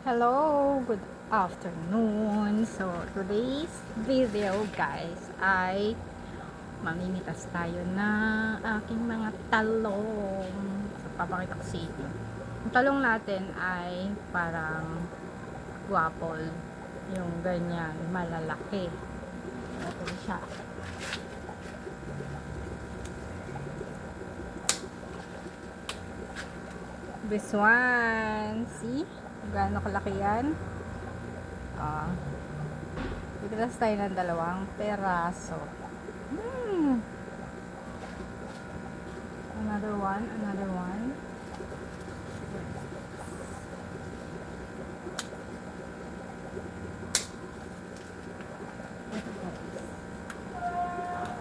Hello, good afternoon. So, today's video guys ay mamimitas tayo na aking mga talong. So, papakita ko sa inyo. Ang talong natin ay parang guwapol. Yung ganyan, malalaki. Ito siya. This one. See? Gaano kalaki yan? Ah. Biglas tayo ng dalawang peraso. Hmm. Another one, another one.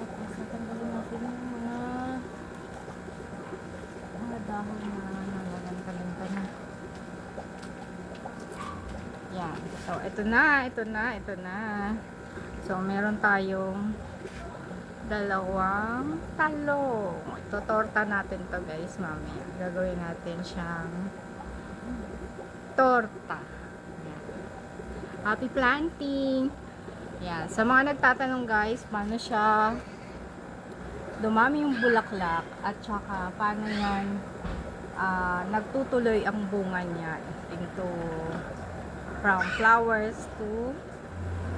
Tapos, natanggalin na nalaganta-lanta na. Yan. So, ito na, ito na, ito na. So, meron tayong dalawang talong. Ito, torta natin to guys, mamaya. Gagawin natin siyang torta. Yan. Happy planting! Yan. Sa mga nagtatanong guys, paano siya dumami yung bulaklak at saka paano yan ah, nagtutuloy ang bunga niya into from flowers to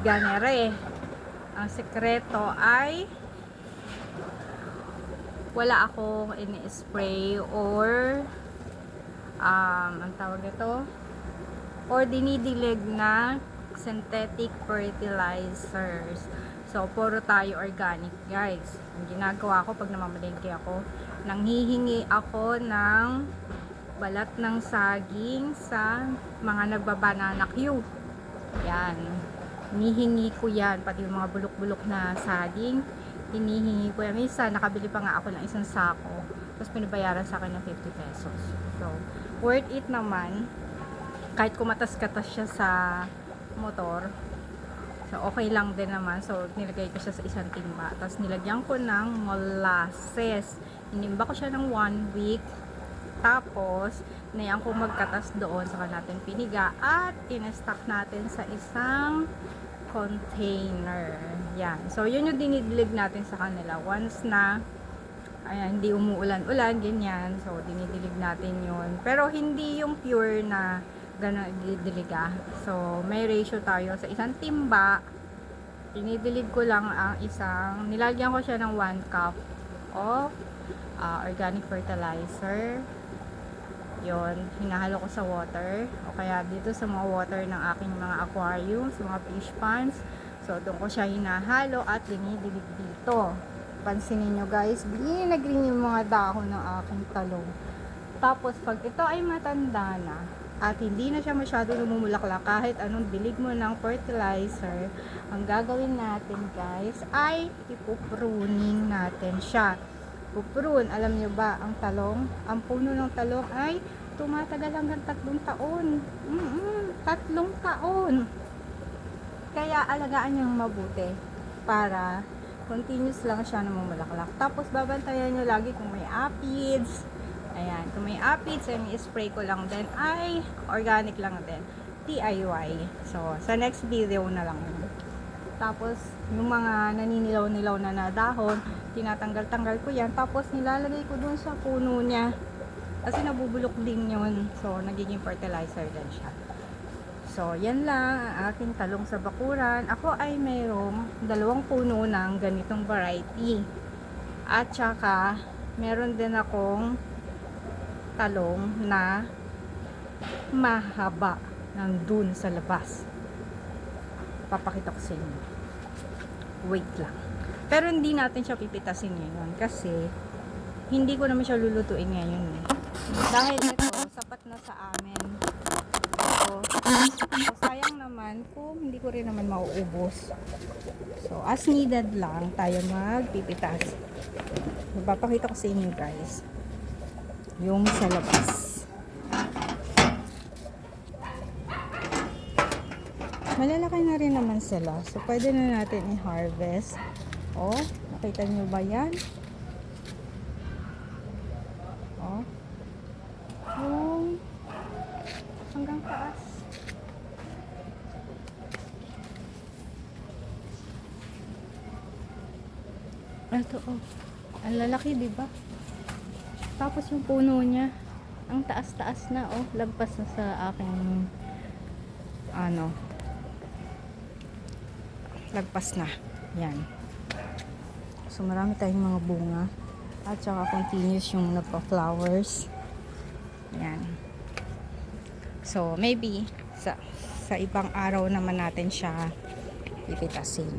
ganere. Ang sekreto ay wala akong ini-spray or um, ang tawag ito or dinidilig na synthetic fertilizers. So, puro tayo organic, guys. Ang ginagawa ko pag namamalengke ako, nanghihingi ako ng balat ng saging sa mga nagbabanana queue. Yan. Hinihingi ko yan, pati yung mga bulok-bulok na saging. Hinihingi ko yan. Minsan, nakabili pa nga ako ng isang sako. Tapos pinabayaran sa akin ng 50 pesos. So, worth it naman. Kahit kumatas-katas siya sa motor, So, okay lang din naman. So, nilagay ko siya sa isang timba. Tapos, nilagyan ko ng molasses. Inimba ko siya ng one week. Tapos, nayan ko magkatas doon. Saka natin piniga. At, in-stock natin sa isang container. Yan. So, yun yung dinidilig natin sa kanila. Once na, ayan, hindi umuulan-ulan, ganyan. So, dinidilig natin yun. Pero, hindi yung pure na gano'n didiliga. So, may ratio tayo sa isang timba. Dinidilig ko lang ang isang, nilagyan ko siya ng 1 cup of uh, organic fertilizer. Yon, hinahalo ko sa water o kaya dito sa mga water ng aking mga aquarium, sa mga fish ponds. So, doon ko siya hinahalo at dinidilig dito. Pansinin nyo guys, green na green yung mga dahon ng aking talong. Tapos, pag ito ay matanda na, at hindi na siya masyado lumumulaklak kahit anong dilig mo ng fertilizer, ang gagawin natin guys ay ipupruning natin siya. Puprune, alam nyo ba, ang talong, ang puno ng talong ay tumatagal hanggang tatlong taon. Mm tatlong taon. Kaya alagaan nyo mabuti para continuous lang siya namumulaklak. Tapos babantayan nyo lagi kung may aphids, Ayan, kung may aphids, ay spray ko lang din ay organic lang din. DIY. So, sa next video na lang. Tapos, yung mga naninilaw-nilaw na na dahon, tinatanggal-tanggal ko yan. Tapos, nilalagay ko dun sa puno niya. Kasi nabubulok din yun. So, nagiging fertilizer din siya. So, yan lang ang aking talong sa bakuran. Ako ay mayroong dalawang puno ng ganitong variety. At saka, meron din akong talong na mahaba nandun sa labas. Papakita ko sa inyo. Wait lang. Pero hindi natin siya pipitasin ngayon kasi hindi ko naman siya lulutuin ngayon. Eh. Dahil ito, sapat na sa amin. So, so, sayang naman kung hindi ko rin naman mauubos. So, as needed lang tayo magpipitas. Papakita ko sa inyo guys yung sa labas. malalaki na rin naman sila. So, pwede na natin i-harvest. O, oh, nakita nyo ba yan? O. Oh. Oh. Hanggang taas. Ito o. Oh. Ang lalaki, ba? Diba? Tapos yung puno niya, ang taas-taas na oh, lagpas na sa aking ano, lagpas na. Yan. So marami tayong mga bunga. At saka continuous yung nagpa-flowers. Yan. So maybe sa sa ibang araw naman natin siya pipitasin.